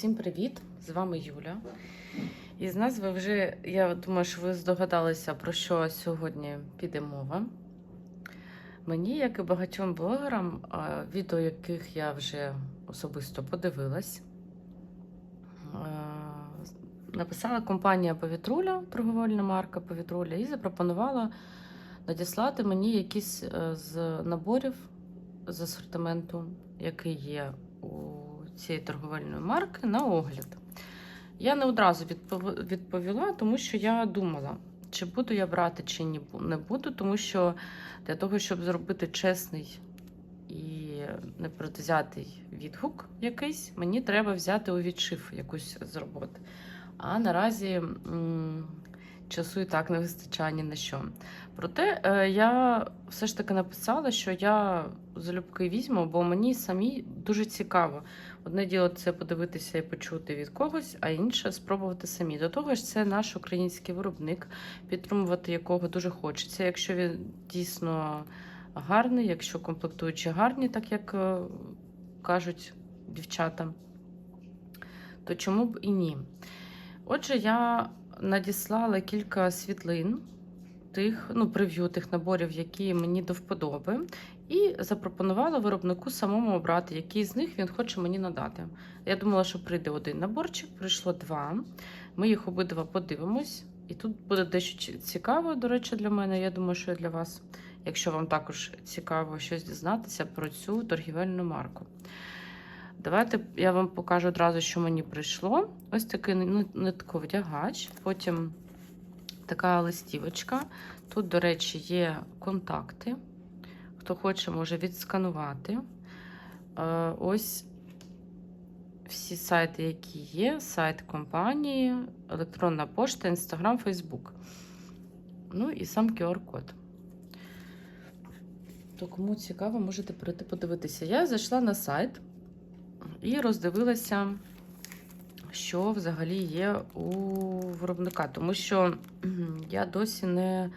Всім привіт! З вами Юля. І з назви вже, я думаю, що ви здогадалися, про що сьогодні піде мова. Мені, як і багатьом блогерам, відео яких я вже особисто подивилась, написала компанія Повітруля, торговельна марка Повітруля, і запропонувала надіслати мені якісь е, з наборів з асортименту, який є у цієї торговельної марки, на огляд. Я не одразу відповіла, тому що я думала, чи буду я брати, чи не буду, тому що для того, щоб зробити чесний і непредвзятий відгук якийсь, мені треба взяти у відшив якусь з роботи. А наразі часу і так не вистачає ні на що. Проте е, я все ж таки написала, що я залюбки візьму, бо мені самі дуже цікаво. Одне діло це подивитися і почути від когось, а інше спробувати самі. До того ж, це наш український виробник, підтримувати якого дуже хочеться. Якщо він дійсно гарний, якщо комплектуючі гарні, так як е, кажуть дівчата, то чому б і ні? Отже, я надіслала кілька світлин тих, ну, прев'ю тих наборів, які мені до вподоби, і запропонувала виробнику самому обрати, який з них він хоче мені надати. Я думала, що прийде один наборчик, прийшло два. Ми їх обидва подивимось. І тут буде дещо цікаво, до речі, для мене. Я думаю, що і для вас, якщо вам також цікаво щось дізнатися про цю торгівельну марку. Давайте я вам покажу одразу, що мені прийшло. Ось такий ну, нитковдягач, потім така листівочка. Тут, до речі, є контакти. Хто хоче, може відсканувати. Е, Ось всі сайти, які є: сайт компанії, електронна пошта, інстаграм, фейсбук. Ну і сам QR-код. То кому цікаво, можете перейти подивитися. Я зайшла на сайт і роздивилася, що взагалі є у виробника. Тому що я досі не,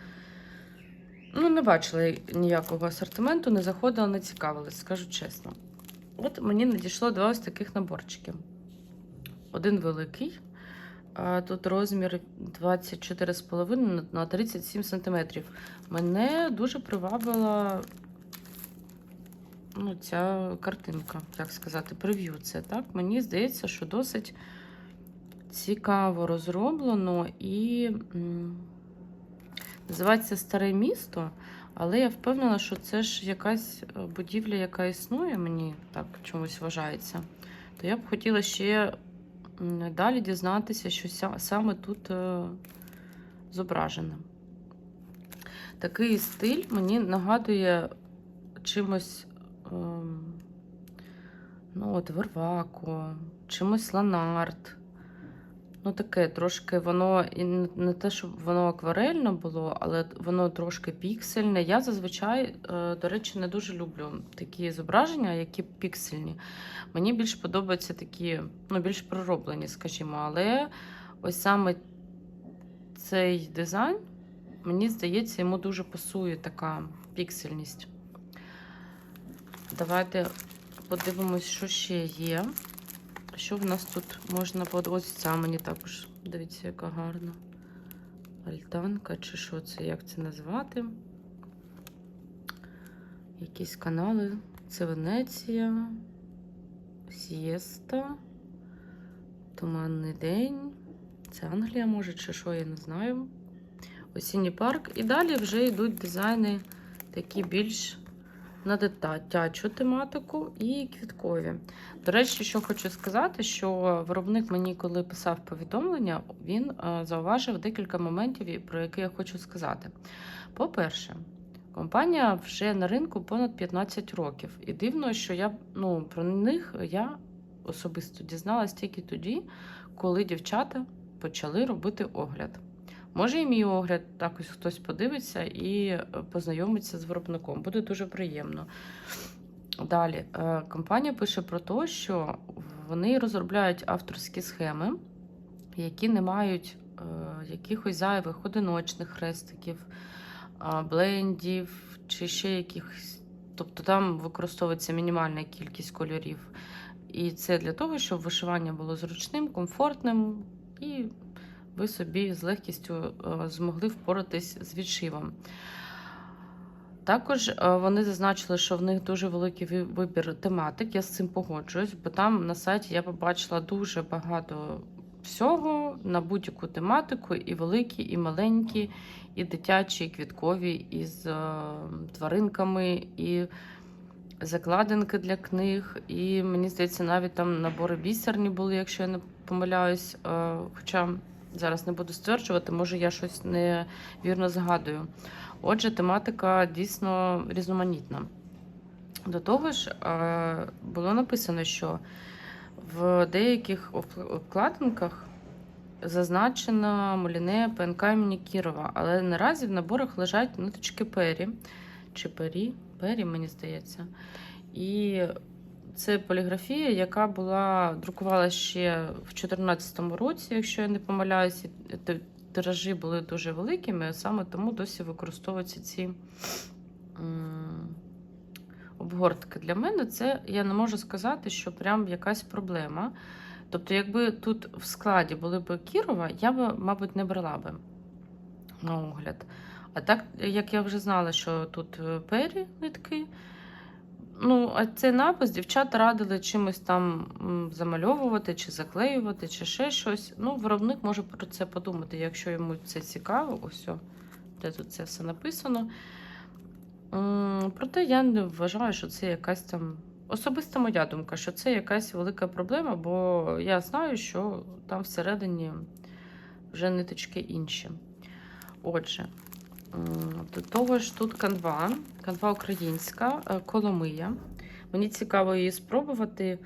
ну, не бачила ніякого асортименту, не заходила, не цікавилась, скажу чесно. От мені надійшло два ось таких наборчики. Один великий. Тут розмір 24,5 на 37 см. Мене дуже привабила ну, ця картинка, так сказати, прев'ю це. Так? Мені здається, що досить цікаво розроблено і називається Старе місто, але я впевнена, що це ж якась е, будівля, яка існує, мені так чомусь вважається. То я б хотіла ще далі дізнатися, що саме тут е, зображено. Такий стиль мені нагадує чимось. Ем, Ну, от Верваку, чимось Ланарт. Ну, таке трошки воно і не- те, щоб воно акварельно було, але воно трошки піксельне. Я зазвичай, е, до речі, не дуже люблю такі зображення, які піксельні. Мені більш подобаються такі, ну, більш пророблені, скажімо. Але ось саме цей дизайн, мені здається, йому дуже пасує така піксельність. Давайте подивимось, що ще є. Що в нас тут можна. Ось ця мені також. Дивіться, яка гарна. Альтанка, чи що це, як це назвати? Якісь канали. Це Венеція, Сієста, Туманний день. Це Англія, може, чи що, я не знаю. Осінній парк. І далі вже йдуть дизайни такі більш на дитячу тематику і квіткові. До речі, що хочу сказати, що виробник мені, коли писав повідомлення, він е, зауважив декілька моментів, про які я хочу сказати. По-перше, компанія вже на ринку понад 15 років. І дивно, що я ну, про них я особисто дізналась тільки тоді, коли дівчата почали робити огляд. Може, і мій огляд також хтось подивиться і е, познайомиться з виробником. Буде дуже приємно. Далі, е, компанія пише про те, що вони розробляють авторські схеми, які не мають е, якихось зайвих одиночних хрестиків, блендів чи ще якихось. Тобто там використовується мінімальна кількість кольорів. І це для того, щоб вишивання було зручним, комфортним, і ви собі з легкістю е, змогли впоратись з відшивом. Також е, вони зазначили, що в них дуже великий вибір тематик. Я з цим погоджуюсь, бо там на сайті я побачила дуже багато всього на будь-яку тематику, і великі, і маленькі, і дитячі, і квіткові, і з е, тваринками, і закладинки для книг. І мені здається, навіть там набори бісерні були, якщо я не помиляюсь. Хоча зараз не буду стверджувати, може я щось невірно згадую. Отже, тематика дійсно різноманітна. До того ж, е, було написано, що в деяких обк- обкладинках зазначено Моліне ПНК імені Кірова, але наразі в наборах лежать ниточки пері чи пері, пері, мені здається. І це поліграфія, яка була друкувала ще в 2014 році, якщо я не помиляюся. Тиражі були дуже великими, саме тому досі використовуються ці обгортки. Для мене це я не можу сказати, що прям якась проблема. Тобто, якби тут в складі були б Кірова, я б, мабуть, не брала би на огляд. А так, як я вже знала, що тут е, пері нитки. Ну, а цей напис дівчата радили чимось там замальовувати, чи заклеювати, чи ще щось. Ну, виробник може про це подумати, якщо йому це цікаво. Ось, де тут це все написано. Проте я не вважаю, що це якась там. Особиста моя думка, що це якась велика проблема, бо я знаю, що там всередині вже ниточки інші. Отже, до того ж, тут канва, канва українська, е, Коломия. Мені цікаво її спробувати.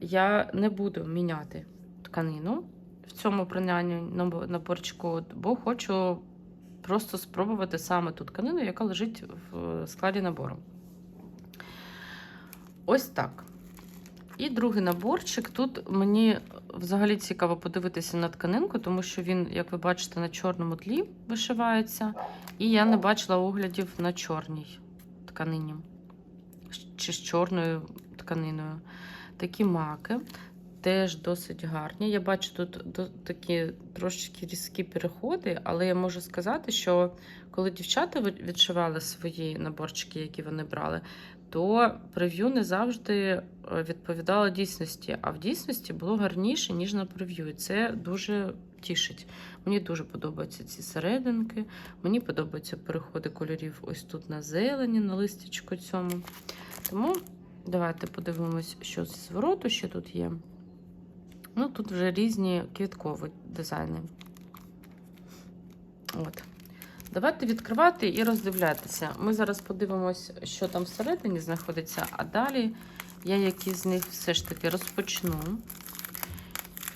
Я не буду міняти тканину в цьому принаймні набо- наборчику, бо хочу просто спробувати саме ту тканину, яка лежить в складі набору. Ось так. І другий наборчик. Тут мені взагалі цікаво подивитися на тканинку, тому що він, як ви бачите, на чорному тлі вишивається. І я не бачила оглядів на чорній тканині чи з чорною тканиною. Такі маки теж досить гарні. Я бачу тут такі трошечки різкі переходи, але я можу сказати, що коли дівчата відшивали свої наборчики, які вони брали, то прев'ю не завжди е, відповідало дійсності, а в дійсності було гарніше, ніж на прев'ю. І це дуже тішить. Мені дуже подобаються ці серединки, мені подобаються переходи кольорів ось тут на зелені, на листячку цьому. Тому давайте подивимось, що з звороту ще тут є. Ну, тут вже різні квіткові дизайни. От. Давайте відкривати і роздивлятися. Ми зараз подивимось, що там всередині знаходиться, а далі я які з них все ж таки розпочну.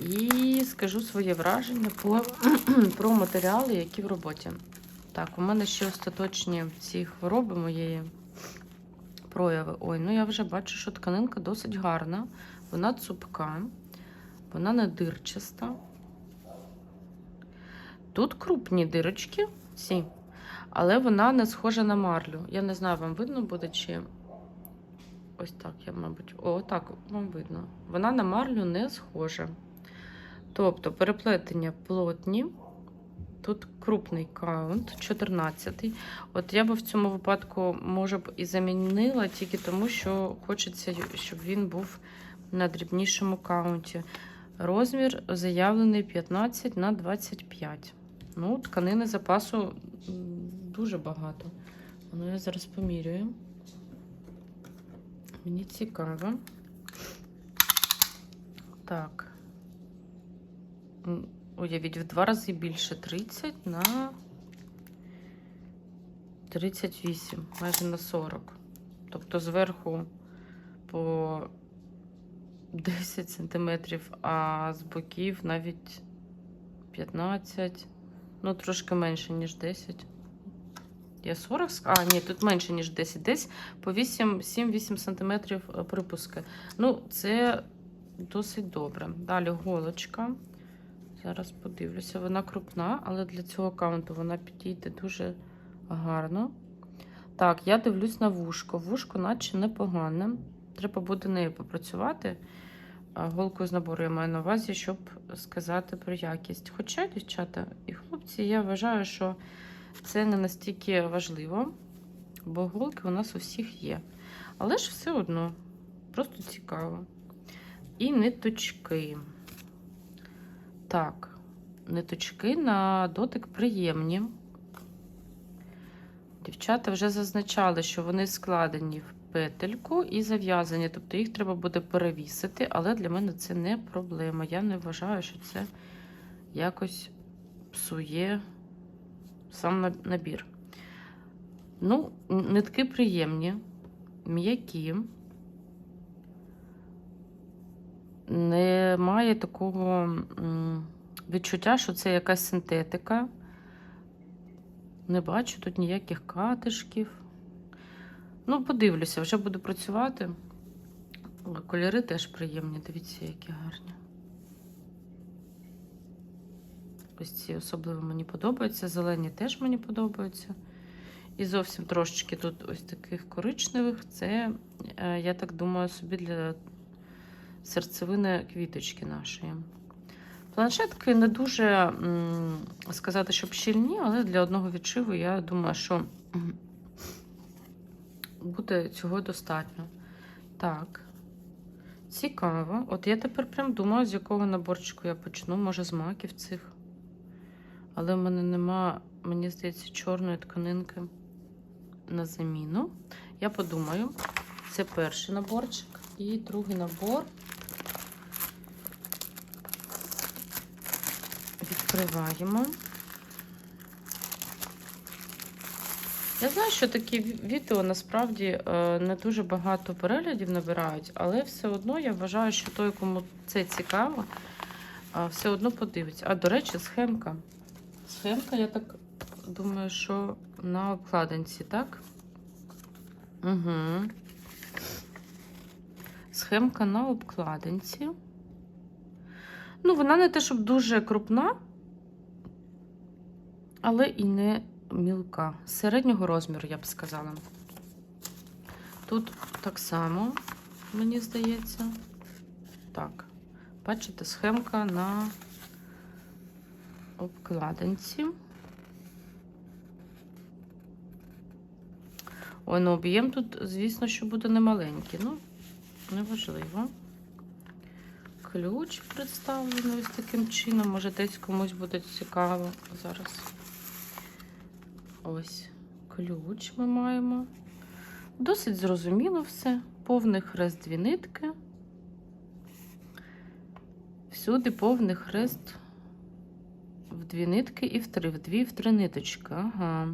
І скажу своє враження по, про матеріали, які в роботі. Так, у мене ще остаточні ці хвороби моєї прояви. Ой, ну я вже бачу, що тканинка досить гарна. Вона цупка, вона не дирчаста. Тут крупні дирочки, ці, але вона не схожа на марлю. Я не знаю, вам видно буде чи. Ось так, я, мабуть. О, так, вам видно. Вона на марлю не схожа. Тобто переплетення плотні. Тут крупний каунт, 14. От я би в цьому випадку, може б, і замінила тільки тому, що хочеться, щоб він був на дрібнішому каунті. Розмір заявлений 15 на 25. Ну, тканини запасу дуже багато. Ну, я зараз помірюю. Мені цікаво. Так. Уявіть, в два рази більше 30 на 38, майже на 40. Тобто зверху по 10 сантиметрів, а з боків навіть 15, ну трошки менше, ніж 10. Я 40, а, ні, тут менше, ніж 10, десь по 7-8 сантиметрів е, припуски. Ну, це досить добре. Далі голочка. Зараз подивлюся. Вона крупна, але для цього каунту вона підійде дуже гарно. Так, я дивлюсь на вушко. Вушко, наче непогане. Треба буде нею попрацювати. А голку з набору я маю на увазі, щоб сказати про якість. Хоча, дівчата і хлопці, я вважаю, що це не настільки важливо, бо голки у нас у всіх є. Але ж все одно, просто цікаво. І ниточки. Так, ниточки на дотик приємні. Дівчата вже зазначали, що вони складені в петельку і зав'язані, тобто їх треба буде перевісити, але для мене це не проблема. Я не вважаю, що це якось псує сам набір. Ну, нитки приємні, м'які. Немає такого відчуття, що це якась синтетика. Не бачу тут ніяких катишків. Ну, подивлюся, вже буду працювати. Кольори теж приємні, дивіться, які гарні. Ось ці особливо мені подобаються. Зелені теж мені подобаються. І зовсім трошечки тут ось таких коричневих. Це, е, я так думаю, собі для серцевини квіточки нашої. Планшетки не дуже сказати, щоб щільні, але для одного відшиву я думаю, що буде цього достатньо. Так. Цікаво. От я тепер прям думаю, з якого наборчику я почну. Може, з маків цих. Але в мене нема, мені здається, чорної тканинки на заміну. Я подумаю, це перший наборчик. І другий набор. Відкриваємо. Я знаю, що такі відео насправді е, не дуже багато переглядів набирають, але все одно я вважаю, що той, кому це цікаво, все одно подивиться. А, до речі, схемка. Схемка, я так думаю, що на обкладинці, так? Угу. Схемка на обкладинці. Ну, вона не те, щоб дуже крупна, але і не мілка. Середнього розміру, я б сказала. Тут так само, мені здається. Так, бачите, схемка на обкладинці. Ой, ну об'єм тут, звісно, що буде немаленький. Ну, неважливо. Ключ представлений ось таким чином. Може, десь комусь буде цікаво зараз. Ось ключ ми маємо. Досить зрозуміло все. Повний хрест дві нитки. Всюди повний хрест в дві нитки і в три. В дві і в три ниточки. Ага.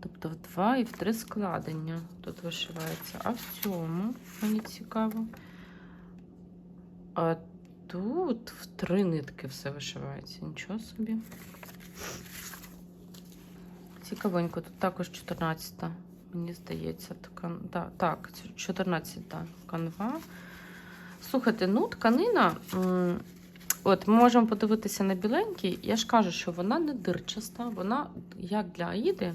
Тобто в два і в три складення тут вишивається. А в цьому мені цікаво. А тут в три нитки все вишивається. Нічого собі. Цікавенько, тут також 14, мені здається, така, да, так, 14 канва. Слухайте, ну, тканина, от ми можемо подивитися на біленький. Я ж кажу, що вона не дирчаста, вона, як для Аїди,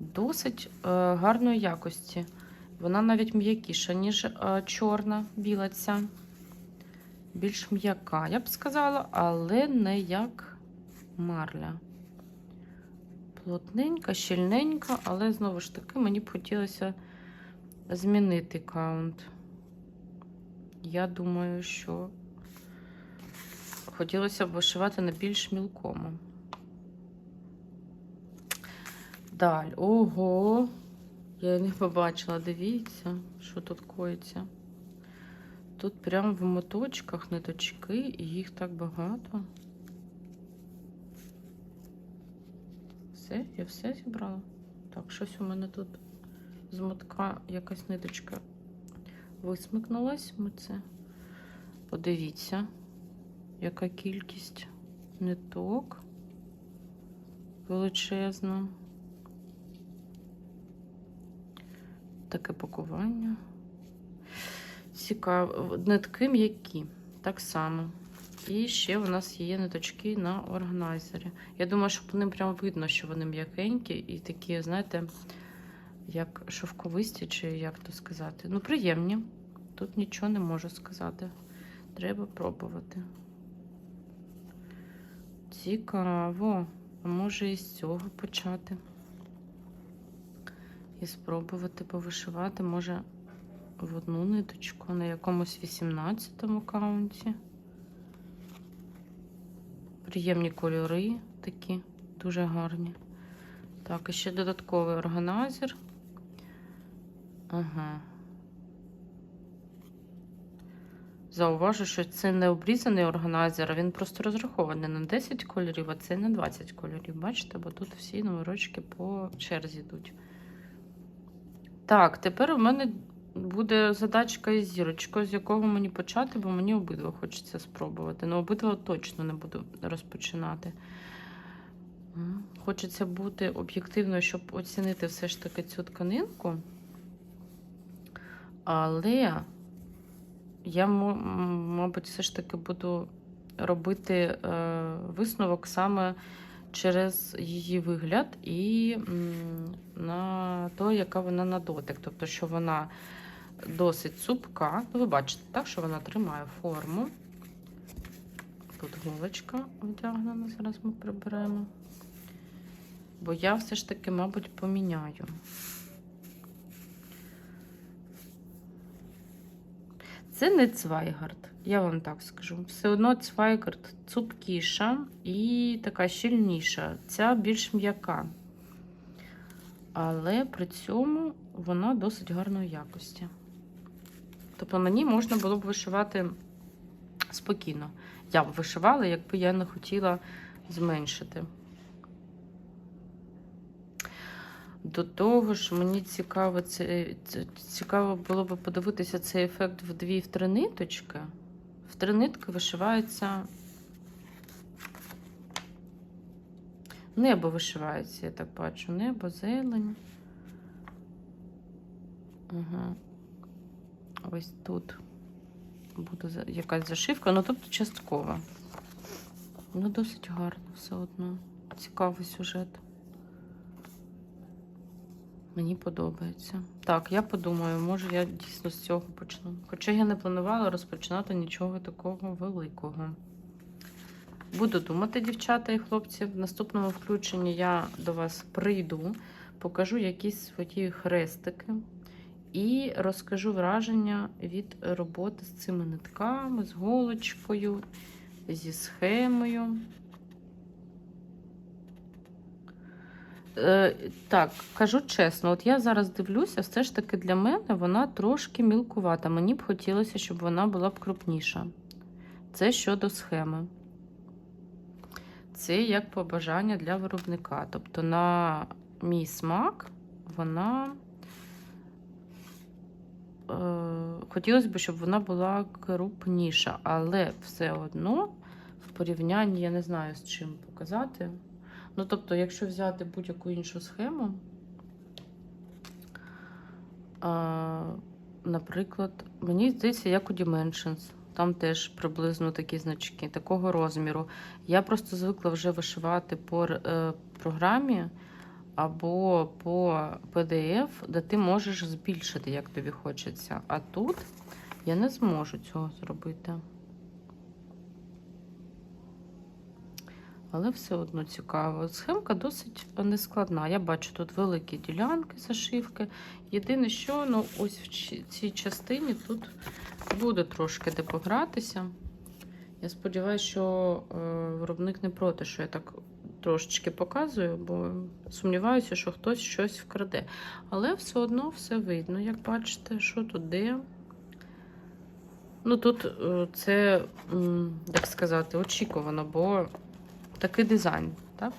досить е, гарної якості. Вона навіть м'якіша, ніж е, чорна біла ця. Більш м'яка, я б сказала, але не як марля. Плотненька, щільненька, але знову ж таки мені б хотілося змінити каунт. Я думаю, що хотілося б вишивати на більш мілкому. Далі. Ого! Я не побачила, дивіться, що тут коїться. Тут прямо в моточках ниточки, і їх так багато. Все, я все зібрала. Так, щось у мене тут з мотка якась ниточка висмикнулась. Ми це подивіться, яка кількість ниток величезна. Таке пакування. Цікаво. Нитки м'які. Так само. І ще у нас є ниточки на органайзері. Я думаю, що по ним прямо видно, що вони м'якенькі і такі, знаєте, як шовковисті, чи як то сказати. Ну, приємні. Тут нічого не можу сказати. Треба пробувати. Цікаво. А може і з цього почати. І спробувати повишивати, може, в одну ниточку на якомусь 18-му каунті. Приємні кольори такі, дуже гарні. Так, і ще додатковий органайзер. Ага. Зауважу, що це не обрізаний органайзер, а він просто розрахований на 10 кольорів, а це на 20 кольорів. Бачите, бо тут всі номерочки по черзі йдуть. Так, тепер у мене буде задачка із зірочкою, з якого мені почати, бо мені обидва хочеться спробувати. Ну, обидва точно не буду розпочинати. Хочеться бути об'єктивною, щоб оцінити все ж таки цю тканинку. Але я, мабуть, все ж таки буду робити е, висновок саме через її вигляд і на то, яка вона на дотик. Тобто, що вона досить цупка. Ну, ви бачите, так, що вона тримає форму. Тут голочка вдягнена, зараз ми приберемо. Бо я все ж таки, мабуть, поміняю. Це не Цвайгард, я вам так скажу. Все одно Цвайгард цупкіша і така щільніша. Ця більш м'яка. Але при цьому вона досить гарної якості. Тобто ній можна було б вишивати спокійно. Я б вишивала, якби я не хотіла зменшити. До того ж, мені цікаво, це- цікаво було б подивитися цей ефект в дві в три ниточки. В три нитки вишивається. Небо вишивається, я так бачу. Небо, зелень. Ага. Ось тут буде якась зашивка, ну тобто часткова. Ну, досить гарно все одно. Цікавий сюжет. Мені подобається. Так, я подумаю, може я дійсно з цього почну. Хоча я не планувала розпочинати нічого такого великого. Буду думати, дівчата і хлопці. В наступному включенні я до вас прийду, покажу якісь свої хрестики і розкажу враження від роботи з цими нитками, з голочкою, зі схемою. Е, так, кажу чесно, от я зараз дивлюся, все ж таки для мене вона трошки мілкувата. Мені б хотілося, щоб вона була б крупніша. Це щодо схеми. Це як побажання для виробника. Тобто, на мій смак вона. Е, хотілося б, щоб вона була крупніша, але все одно в порівнянні, я не знаю, з чим показати. Ну, тобто, якщо взяти будь-яку іншу схему, а, наприклад, мені здається, як у Dimensions. Там теж приблизно такі значки, такого розміру. Я просто звикла вже вишивати по е, програмі або по PDF, де ти можеш збільшити, як тобі хочеться. А тут я не зможу цього зробити. Але все одно цікаво. Схемка досить нескладна. Я бачу тут великі ділянки зашивки. Єдине, що ну, ось в цій частині тут буде трошки де погратися. Я сподіваюся, що е, виробник не проти, що я так трошечки показую, бо сумніваюся, що хтось щось вкраде. Але все одно все видно, як бачите, що тут де. Ну, тут е, це, як сказати, очікувано, бо такий дизайн, так?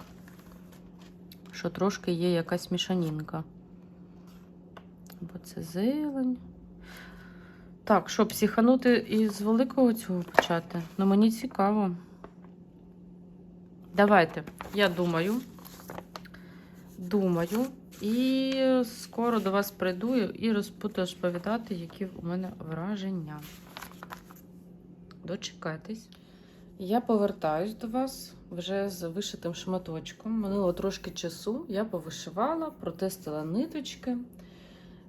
Що трошки є якась мішанінка. Бо це зелень. Так, що, психанути із великого цього почати? Ну, мені цікаво. Давайте, я думаю. Думаю. І скоро до вас прийду і буду розповідати, які у мене враження. Дочекайтесь. Я повертаюсь до вас вже з вишитим шматочком. Минуло трошки часу. Я повишивала, протестила ниточки.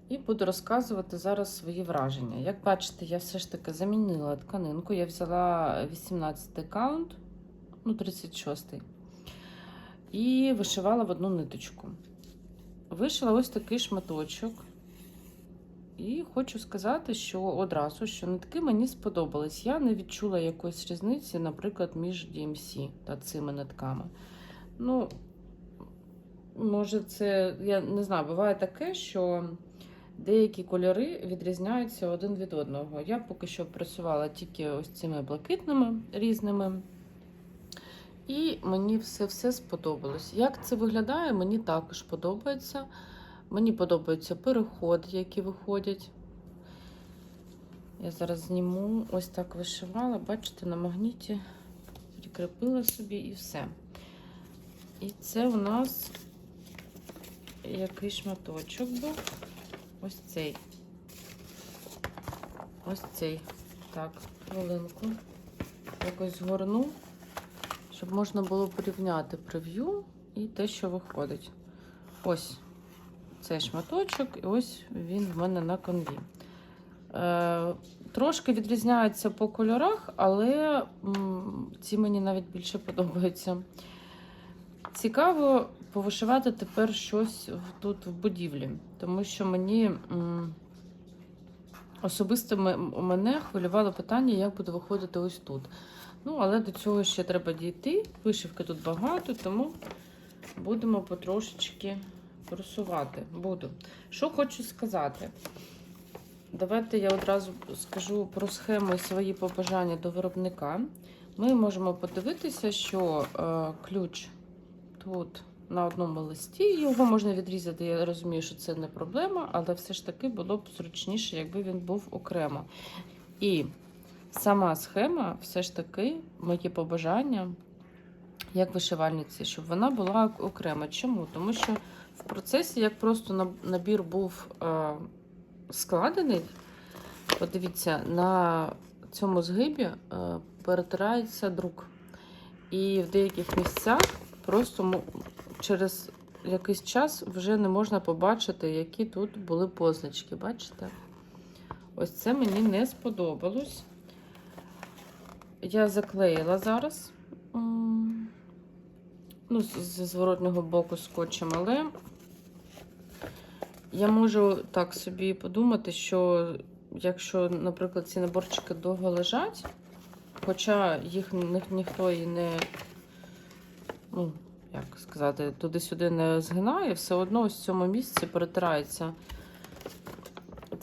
І буду розказувати зараз свої враження. Як бачите, я все ж таки замінила тканинку. Я взяла 18 каунт, ну 36-й. і вишивала в одну ниточку. Вишила ось такий шматочок. І хочу сказати, що одразу, що нитки мені сподобались. Я не відчула якоїсь різниці, наприклад, між DMC та цими нитками. Ну, може, це, я не знаю, буває таке, що деякі кольори відрізняються один від одного. Я поки що працювала тільки ось цими блакитними різними. І мені все все сподобалось. Як це виглядає, мені також подобається. Мені подобаються переходи, які виходять. Я зараз зніму, ось так вишивала, бачите, на магніті прикріпила собі і все. І це у нас який шматочок був. Ось цей. Ось цей. Так, хвилинку. Якось згорну, щоб можна було порівняти прев'ю і те, що виходить. Ось цей шматочок, і ось він в мене на конві. Е, трошки відрізняється по кольорах, але ці мені навіть більше подобаються. Цікаво повишивати тепер щось тут в будівлі, тому що мені особисто мене хвилювало питання, як буде виходити ось тут. Ну, але до цього ще треба дійти. Вишивки тут багато, тому будемо потрошечки просувати. Буду. Що хочу сказати. Давайте я одразу скажу про схему і свої побажання до виробника. Ми можемо подивитися, що е, ключ тут на одному листі. Його можна відрізати. Я розумію, що це не проблема, але все ж таки було б зручніше, якби він був окремо. І сама схема, все ж таки, моє побажання, як вишивальниці, щоб вона була окрема. Чому? Тому що в процесі, як просто набір був е, складений, подивіться, на цьому згибі е, перетирається друк. І в деяких місцях просто через якийсь час вже не можна побачити, які тут були позначки. Бачите? Ось це мені не сподобалось. Я заклеїла зараз. Ну, з з зворотнього боку скотчем, але я можу так собі подумати, що якщо, наприклад, ці наборчики довго лежать, хоча їх ні- ніхто і не, ну, як сказати, туди-сюди не згинає, все одно ось в цьому місці перетирається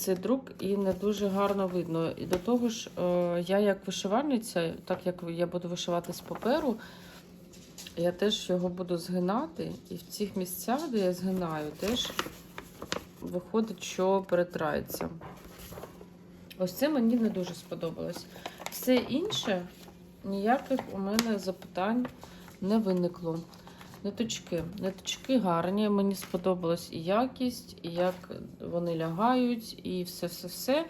цей друк і не дуже гарно видно. І до того ж, е, я як вишивальниця, так як я буду вишивати з паперу, я теж його буду згинати, і в цих місцях, де я згинаю, теж виходить, що перетирається. Ось це мені не дуже сподобалось. Все інше, ніяких у мене запитань не виникло. Ниточки. Ниточки гарні, мені сподобалась і якість, і як вони лягають, і все-все-все.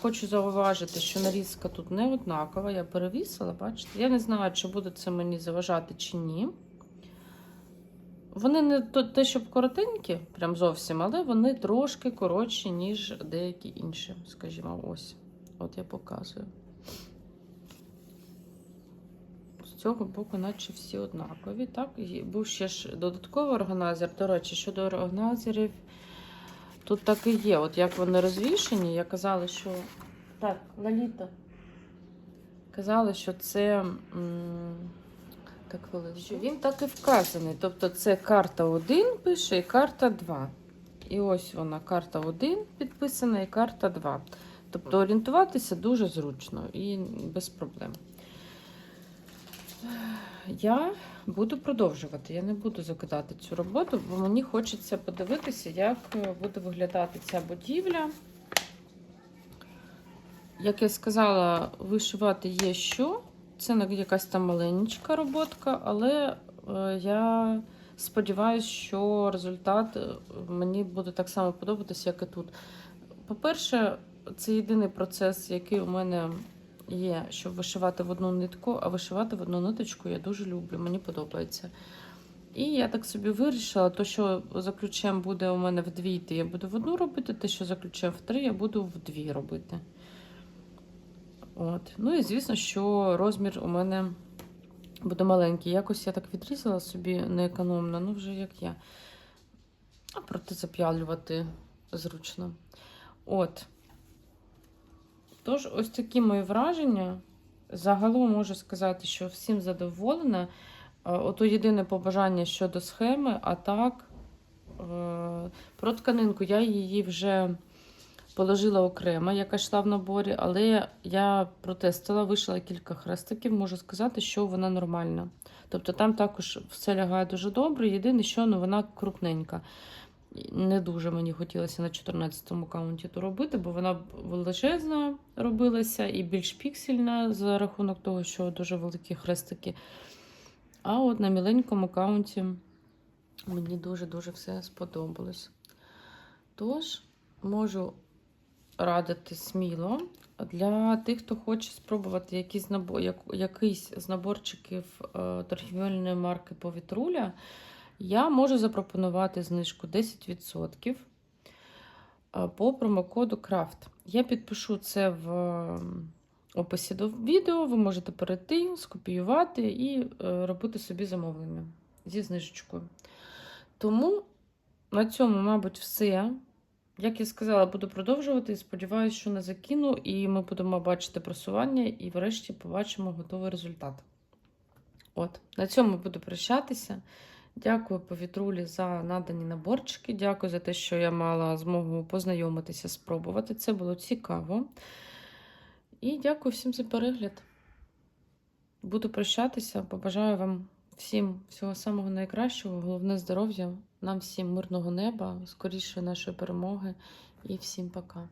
Хочу зауважити, що нарізка тут не однакова. Я перевісила, бачите? Я не знаю, чи буде це мені заважати, чи ні. Вони не те, щоб коротенькі, прям зовсім, але вони трошки коротші, ніж деякі інші. Скажімо, ось. От я показую. Цього боку, наче всі однакові. Так, І був ще ж додатковий органайзер. До речі, щодо органайзерів, тут так і є. От як вони розвішені, я казала, що. Так, Лаліта. Казали, що це. Так. Що він так і вказаний. Тобто це карта 1 пише і карта 2. І ось вона, карта 1 підписана і карта 2. Тобто орієнтуватися дуже зручно і без проблем. Я буду продовжувати. Я не буду закидати цю роботу, бо мені хочеться подивитися, як буде виглядати ця будівля. Як я сказала, вишивати є що. Це якась там маленька роботка, але е, я сподіваюся, що результат е, мені буде так само подобатися, як і тут. По-перше, це єдиний процес, який у мене є, щоб вишивати в одну нитку, а вишивати в одну ниточку я дуже люблю, мені подобається. І я так собі вирішила, то, що за ключем буде у мене в дві, то я буду в одну робити, те, що за ключем в три, я буду в дві робити. От. Ну і звісно, що розмір у мене буде маленький. Якось я так відрізала собі неекономно, ну вже як я. А проте зап'ялювати зручно. От. Тож, ось такі мої враження. Загалом можу сказати, що всім задоволена. Е, Ото єдине побажання щодо схеми, а так, е, про тканинку я її вже положила окремо, яка йшла в наборі, але я протестила, вишила кілька хрестиків, можу сказати, що вона нормальна. Тобто там також все лягає дуже добре. Єдине, що ну, вона крупненька. Не дуже мені хотілося на 14-му каунті то робити, бо вона величезна робилася і більш піксельна за рахунок того, що дуже великі хрестики. А от на міленькому каунті мені дуже-дуже все сподобалось. Тож, можу радити сміло для тих, хто хоче спробувати якийсь, набор, як, якийсь з наборчиків е, торгівельної марки Повітруля, я можу запропонувати знижку 10% е, по промокоду CRAFT. Я підпишу це в описі до відео. Ви можете перейти, скопіювати і е, робити собі замовлення зі знижечкою. Тому на цьому, мабуть, все. Як я сказала, буду продовжувати і сподіваюся, що не закину, і ми будемо бачити просування, і врешті побачимо готовий результат. От, на цьому буду прощатися. Дякую повітрулі за надані наборчики. Дякую за те, що я мала змогу познайомитися, спробувати. Це було цікаво. І дякую всім за перегляд. Буду прощатися. Побажаю вам всім всього самого найкращого, головне здоров'я, нам всім мирного неба, скоріше нашої перемоги і всім пока.